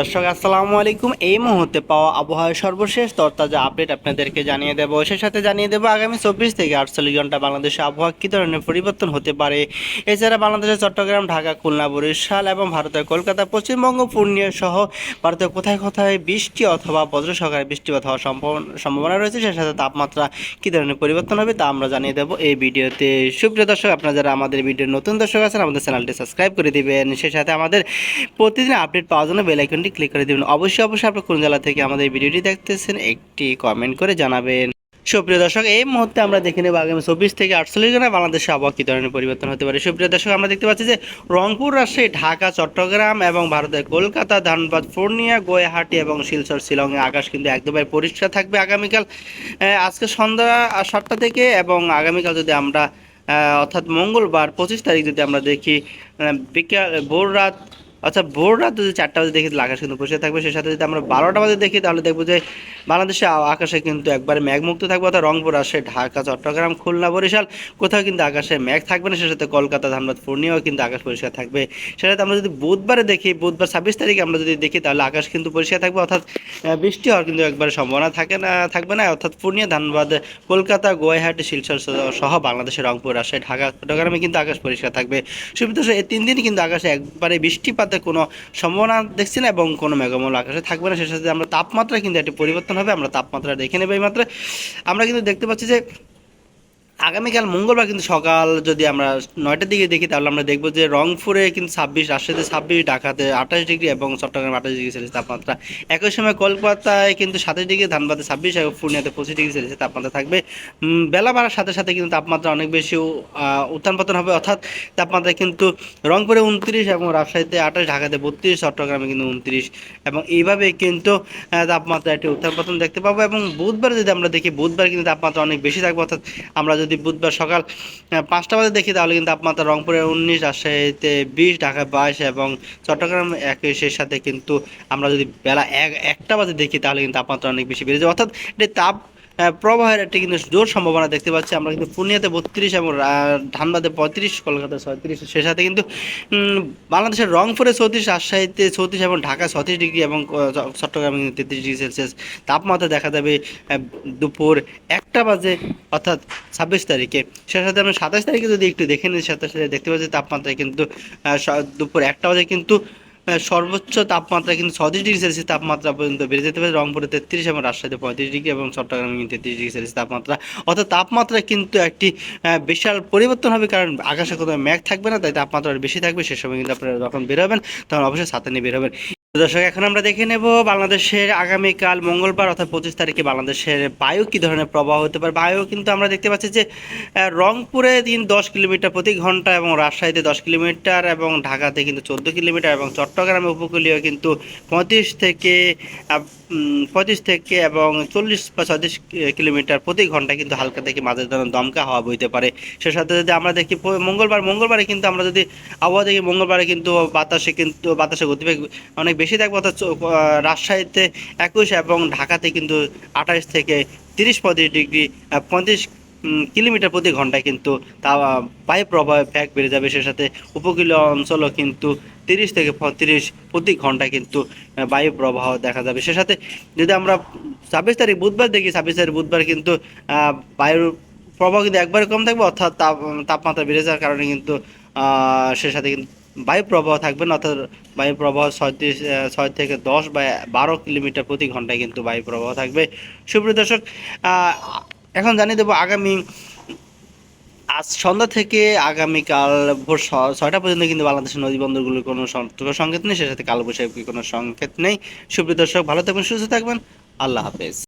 দর্শক, আসসালামু আলাইকুম। এই মুহূর্তে পাওয়া আবহাওয়ার সর্বশেষ তরতাজা আপডেট আপনাদেরকে জানিয়ে দেবো। সে সাথে জানিয়ে দেবো, আগামী চব্বিশ থেকে আটচল্লিশ ঘণ্টা বাংলাদেশে আবহাওয়া কী ধরনের পরিবর্তন হতে পারে? এছাড়া বাংলাদেশের চট্টগ্রাম, ঢাকা, খুলনা, বরিশাল এবং ভারতের কলকাতা, পশ্চিমবঙ্গ, পূর্ণিয়া সহ ভারতের কোথায় কোথায় বৃষ্টি অথবা বজ্র সহকারে বৃষ্টিপাত হওয়ার সম্ভাবনা রয়েছে, সে সাথে তাপমাত্রা কী ধরনের পরিবর্তন হবে তা আমরা জানিয়ে দেবো এই ভিডিওতে। সুপ্রিয় দর্শক, আপনারা যারা আমাদের ভিডিওর নতুন দর্শক আছেন, আমাদের চ্যানেলটি সাবস্ক্রাইব করে দিবেন। সে সাথে আমাদের প্রতিদিন আপডেট পাওয়ার জন্য বেল আইকনটি ক্লিক করে দিবেন। অবশ্যই অবশ্যই আপনি কোন জেলা থেকে আমাদের ভিডিওটি দেখতেছেন, একটি কমেন্ট করে জানাবেন। সুপ্রিয় দর্শক, এই মুহূর্তে আমরা দেখে নেব আগামী চব্বিশ থেকে আটচল্লিশ ঘণ্টা বাংলাদেশে আবহাওয়া কী ধরনের পরিবর্তন হতে পারে। সুপ্রিয় দর্শক, আমরা দেখতে পাচ্ছি যে রংপুর, রাজশাহী, ঢাকা, চট্টগ্রাম এবং ভারতের কলকাতা, ধানবাদ, পূর্ণিয়া, গুয়াহাটি এবং শিলচর, শিলংয়ে আকাশ কিন্তু একদমই পরিষ্কার থাকবে আগামীকাল। আজকে সন্ধ্যা সাতটা থেকে এবং আগামীকাল যদি আমরা অর্থাৎ মঙ্গলবার পঁচিশ তারিখ যদি আমরা দেখি বিকাল, ভোর রাত আচ্ছা ভোর রাত যদি চারটা বাজে দেখি আকাশ কিন্তু পরিষ্কার থাকবে। সে সাথে যদি আমরা বারোটা বাজে দেখি, তাহলে দেখব যে বাংলাদেশে আকাশে কিন্তু একবারে মেঘমুক্ত থাকবে, অর্থাৎ রংপুর আসে ঢাকা, চট্টগ্রাম, খুলনা, বরিশাল কোথাও কিন্তু আকাশে মেঘ থাকবে না। সে সাথে কলকাতা ধানবাদ পূর্ণিমাও কিন্তু আকাশ পরিষ্কার থাকবে। সেটাতে আমরা যদি বুধবারে দেখি, বুধবার ছাব্বিশ তারিখে আমরা যদি দেখি, তাহলে আকাশ কিন্তু পরিষ্কার থাকবে, অর্থাৎ বৃষ্টি হওয়ার কিন্তু একবারে সম্ভাবনা থাকে না, থাকবে না। অর্থাৎ পূর্ণিয়া, ধানবাদ, কলকাতা গুয়াহাটি শিলচর সহ- বাংলাদেশের রংপুর আসে ঢাকা, চট্টগ্রামে কিন্তু আকাশ পরিষ্কার থাকবে। সুবিধা এই তিন দিন কিন্তু আকাশে একবারে বৃষ্টিপাতের কোনো সম্ভাবনা দেখছি না এবং কোনো মেঘমূল আকাশে থাকবে না। সে সাথে আমরা তাপমাত্রা কিন্তু একটি পরিবর্তন হবে, আমরা তাপমাত্রা দেখে নেব এই মাত্রায় আমরা কিন্তু দেখতে পাচ্ছি যে আগামীকাল মঙ্গলবার কিন্তু সকাল যদি আমরা নয়টার দিকে দেখি, তাহলে আমরা দেখব যে রংপুরে কিন্তু ছাব্বিশ, রাজশাহীতে ছাব্বিশ, ঢাকাতে আঠাশ ডিগ্রি এবং চট্টগ্রামে আঠাশ ডিগ্রি সেলসিয়াস তাপমাত্রা। একই সময় কলকাতায় কিন্তু সাতাশ ডিগ্রি, ধানবাদে ছাব্বিশ এবং পূর্ণিয়াতে পঁচিশ ডিগ্রি সেলসিয়াস তাপমাত্রা থাকবে। বেলা বাড়ার সাথে সাথে কিন্তু তাপমাত্রা অনেক বেশি উত্থান পতন হবে। অর্থাৎ তাপমাত্রা কিন্তু রংপুরে উনত্রিশ এবং রাজশাহীতে আঠাশ, ঢাকাতে বত্রিশ, চট্টগ্রামে কিন্তু উনত্রিশ এবং এইভাবে কিন্তু তাপমাত্রা একটি উত্থান পতন দেখতে পাবো এবং বুধবার যদি আমরা দেখি, বুধবার কিন্তু তাপমাত্রা অনেক বেশি থাকবে। অর্থাৎ আমরা যদি বুধবার সকাল পাঁচটা বাজে দেখি, তাহলে কিন্তু তাপমাত্রা রংপুরে উনিশ, রাজশাহীতে বিশ, ঢাকায় বাইশ এবং চট্টগ্রাম একুশের সাথে কিন্তু আমরা যদি বেলা এক, একটা বাজে দেখি, তাহলে কিন্তু তাপমাত্রা অনেক বেশি বেড়ে যায়। অর্থাৎ এটি তাপ প্রবাহের একটি কিন্তু জোর সম্ভাবনা দেখতে পাচ্ছি। আমরা কিন্তু পূর্ণিয়াতে বত্রিশ এবং ধানবাদে পঁয়ত্রিশ, কলকাতায় ছয়ত্রিশ। সে সাথে কিন্তু বাংলাদেশের রংপুরে চৌত্রিশ রাজশাহীতে চৌত্রিশ এবং ঢাকায় ছত্রিশ ডিগ্রি এবং চট্টগ্রামে কিন্তু তেত্রিশ ডিগ্রি সেলসিয়াস। তাপমাত্রা দেখা যাবে দুপুর একটা বাজে, অর্থাৎ ছাব্বিশ তারিখে। সে সাথে আমরা সাতাশ তারিখে যদি একটু দেখে নিই, সাতাশ তারিখে দেখতে পাচ্ছি তাপমাত্রা কিন্তু দুপুর একটা বাজে কিন্তু সর্বোচ্চ তাপমাত্রা কিন্তু ছত্রিশ ডিগ্রি সেলসিয়াস তাপমাত্রা পর্যন্ত বেড়ে যেতে পারে। রংপুরে তেত্রিশ এবং রাজশাহীতে পঁয়ত্রিশ ডিগ্রি এবং চট্টগ্রামে কিন্তু তেত্রিশ ডিগ্রি সেলসিয়াস তাপমাত্রা। অর্থাৎ তাপমাত্রা কিন্তু একটি বিশাল পরিবর্তন হবে কারণ আকাশে কোথাও ম্যাঘ থাকবে না, তাই তাপমাত্রা বেশি থাকবে। সে সময় কিন্তু আপনারা যখন বেরোবেন তখন অবশ্যই সাথে নিয়ে বেরোবেন দর্শক, এখন আমরা দেখে নেব বাংলাদেশের আগামীকাল মঙ্গলবার অর্থাৎ পঁচিশ তারিখে বাংলাদেশের বায়ু কী ধরনের প্রবাহ হতে পারে? বায়ু কিন্তু আমরা দেখতে পাচ্ছি যে রংপুরে দিন দশ কিলোমিটার প্রতি ঘণ্টা এবং রাজশাহীতে দশ কিলোমিটার এবং ঢাকাতে কিন্তু চোদ্দ কিলোমিটার এবং চট্টগ্রামে উপকূলীয় কিন্তু পঁয়ত্রিশ থেকে পঁয়ত্রিশ থেকে এবং চল্লিশ বা ছত্রিশ কিলোমিটার প্রতি ঘণ্টা কিন্তু হালকা থেকে মাঝের ধরনের দমকা হাওয়া বইতে পারে। সে সাথে যদি আমরা দেখি মঙ্গলবার, মঙ্গলবারে কিন্তু আমরা যদি আবহাওয়া দেখি, মঙ্গলবারে কিন্তু বাতাসে কিন্তু বাতাসে গতিবেগ অনেক বেশি থাকবে। অর্থাৎ রাজশাহীতে একুশ এবং ঢাকাতে কিন্তু আঠাশ থেকে তিরিশ পঁয়ত্রিশ ডিগ্রি পঁয়ত্রিশ কিলোমিটার প্রতি ঘন্টায় কিন্তু তা বায়ু প্রবাহে ব্যাগ বেড়ে যাবে। সে সাথে উপকূলীয় অঞ্চলও কিন্তু তিরিশ থেকে পঁয়ত্রিশ প্রতি ঘন্টায় কিন্তু বায়ু প্রবাহ দেখা যাবে। সে সাথে যদি আমরা ছাব্বিশ তারিখ বুধবার দেখি, ছাব্বিশ তারিখ বুধবার কিন্তু বায়ুর প্রবাহ কিন্তু একবারে কম থাকবে, অর্থাৎ তাপ, তাপমাত্রা বেড়ে যাওয়ার কারণে কিন্তু সে সাথে কিন্তু বায়ু প্রবাহ থাকবে না, অর্থাৎ বায়ু প্রবাহ ছয়ত্রিশ ছয় থেকে দশ বা বারো কিলোমিটার প্রতি ঘন্টায় কিন্তু বায়ু প্রবাহ থাকবে। সুপ্রিয় দর্শক এখন জানিয়ে দেবো আগামী আজ সন্ধ্যা থেকে আগামীকাল ভোর ছয়টা পর্যন্ত কিন্তু বাংলাদেশের নদী বন্দরগুলোর কোনো সংকেত নেই। সে সাথে কোনো সংকেত নেই। সুপ্রিয় দর্শক, ভালো থাকবেন, সুস্থ থাকবেন। আল্লাহ হাফেজ।